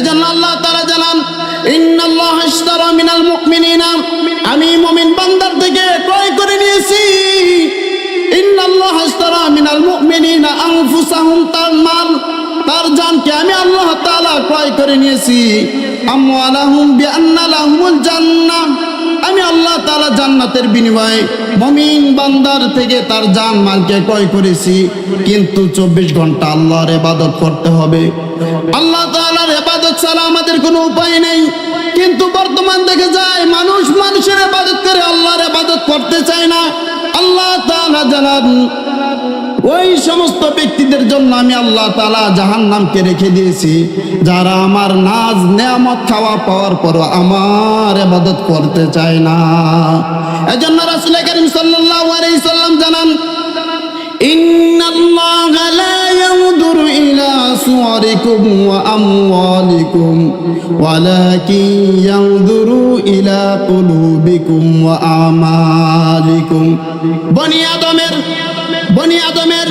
এজন্য আল্লাহ তাআলা জানান মিনাল আমি বান্দার থেকে ক্রয় করে নিয়েছি। মিনাল তার মাল তার জানকে আমি আল্লাহ তাআলা ক্রয় করে নিয়েছি। আমি আল্লাহ জান্নাতের বিনিময়ে মুমিন বান্দার থেকে তার জান মালকে ক্রয় করেছি, কিন্তু চব্বিশ ঘণ্টা আল্লাহর এবাদত করতে হবে। আল্লাহ তালার এবাদত ছাড়া আমাদের কোনো উপায় নেই। কিন্তু বর্তমান দেখে যায়, মানুষ মানুষের এবাদত করে আল্লাহর এবাদত করতে চায় না। আল্লাহ তালা জানান ওই সমস্ত ব্যক্তিদের জন্য আমি আল্লাহ তালা জাহান নামকে রেখে দিয়েছি যারা আমার নাজ নেয়ামত খাওয়া পাওয়ার পর আমার এবাদত করতে চায় না এজন্য রাসুল করিম সাল্লাল্লাহু আলাইহি সাল্লাম জানান إن الله لا ينظر إلى صوركم وأموالكم ولكن ينظر إلى قلوبكم وأعمالكم বনি আদমের বনি আদমের,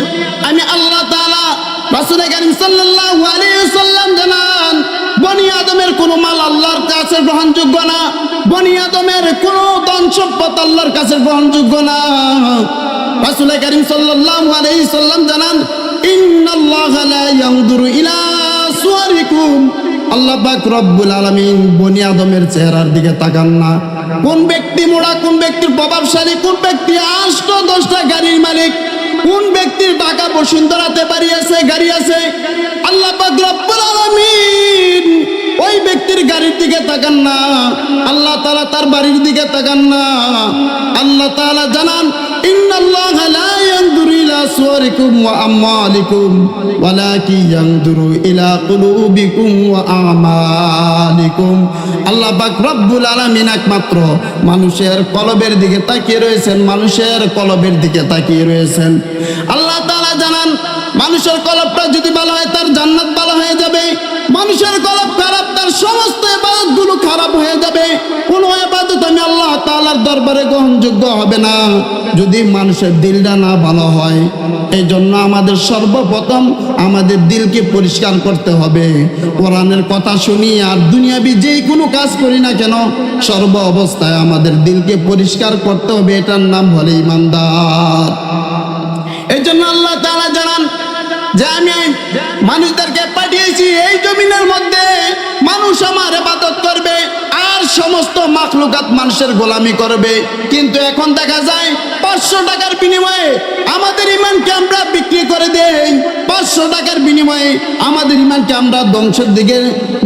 আমি আল্লাহ তাআলা রাসূল করিম সাল্লাম জানান, বনি আদমের কোনো মাল আল্লাহর কাছে গ্রহণযোগ্য না, বনি আদমের কোনো সম্পদ আল্লাহর কাছে গ্রহণযোগ্য না। রাসূল করিম সাল্লাল্লাহু আলাইহি সাল্লাম জানান আল্লাহ চেহারার দিকে তাকান না। কোন ব্যক্তি মোড়া, কোন ব্যক্তির প্রভাবশালী, কোন ব্যক্তি আষ্ট দশটা গাড়ির মালিক কোন ব্যক্তির টাকা বসুন্ধরাতে বাড়ি আছে, গাড়ি আছে? আল্লাহ ওই ব্যক্তির গাড়ির দিকে তাকান না। আল্লাহ তালা তার বাড়ির দিকে তাকান না। আল্লাহ তাআলা জানান ইন্দুরি সুওয়ারিকুম ওয়া আমওয়ালিকুম ওয়ালাকিন ইয়ানজুরু ইলা কুলুবিকুম ওয়া আমালিকুম আল্লাহ পাক রব্বুল মানুষের কলবের দিকে তাকিয়ে রয়েছেন, মানুষের কলবের দিকে তাকিয়ে রয়েছেন। আল্লাহ তাআলা জানান, মানুষের কলবটা যদি ভালো হয় তার জান্নাত ভালো হয়ে যাবে, মানুষের কলব খারাপ, তার সমস্ত ইবাদতগুলো খারাপ হয়ে যাবে। আল্লাহ তাআলার দরবারে গ্রহণযোগ্য হবে না। যদি মানুষের দিলটা না ভালো হয় এই জন্য আমাদের সর্বপ্রথম আমাদের দিলকে পরিষ্কার করতে হবে। কোরআনের কথা শুনি আর দুনিয়াবি যেই কোনো কাজ করি না কেন, সর্ব অবস্থায় আমাদের দিলকে পরিষ্কার করতে হবে, এটার নাম হলে ইমানদার। এই জন্য আল্লাহ তাআলা জানান যে আমি মানুষদেরকে সমস্ত মাখলুকাত মানুষের গোলামি করবে। কিন্তু এখন দেখা যায় পাঁচশো টাকার বিনিময়ে আমাদের ইমানকে আমরা বিক্রি করে দেই। পাঁচশো টাকার বিনিময়ে আমাদের ইমানকে আমরা ধ্বংসের দিকে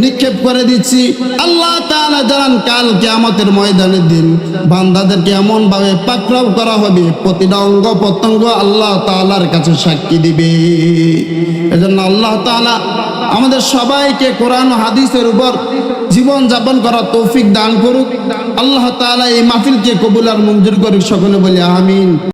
নিক্ষেপ করে দিচ্ছি। আল্লাহ তাআলা জানান, কাল কিয়ামতের ময়দানের দিন বান্দাদেরকে এমন ভাবে পাকড়াও করা হবে, প্রতিটা অঙ্গ প্রত্যঙ্গ আল্লাহ তাআলার কাছে সাক্ষী দিবে। এজন্য আল্লাহ তাআলা আমাদের সবাইকে কোরআন হাদিসের উপর জীবন যাপন করার তৌফিক দান করুক। আল্লাহ তালা এই মাহফিলকে কবুলার মঞ্জুর করুক, সকলে বলি আমিন।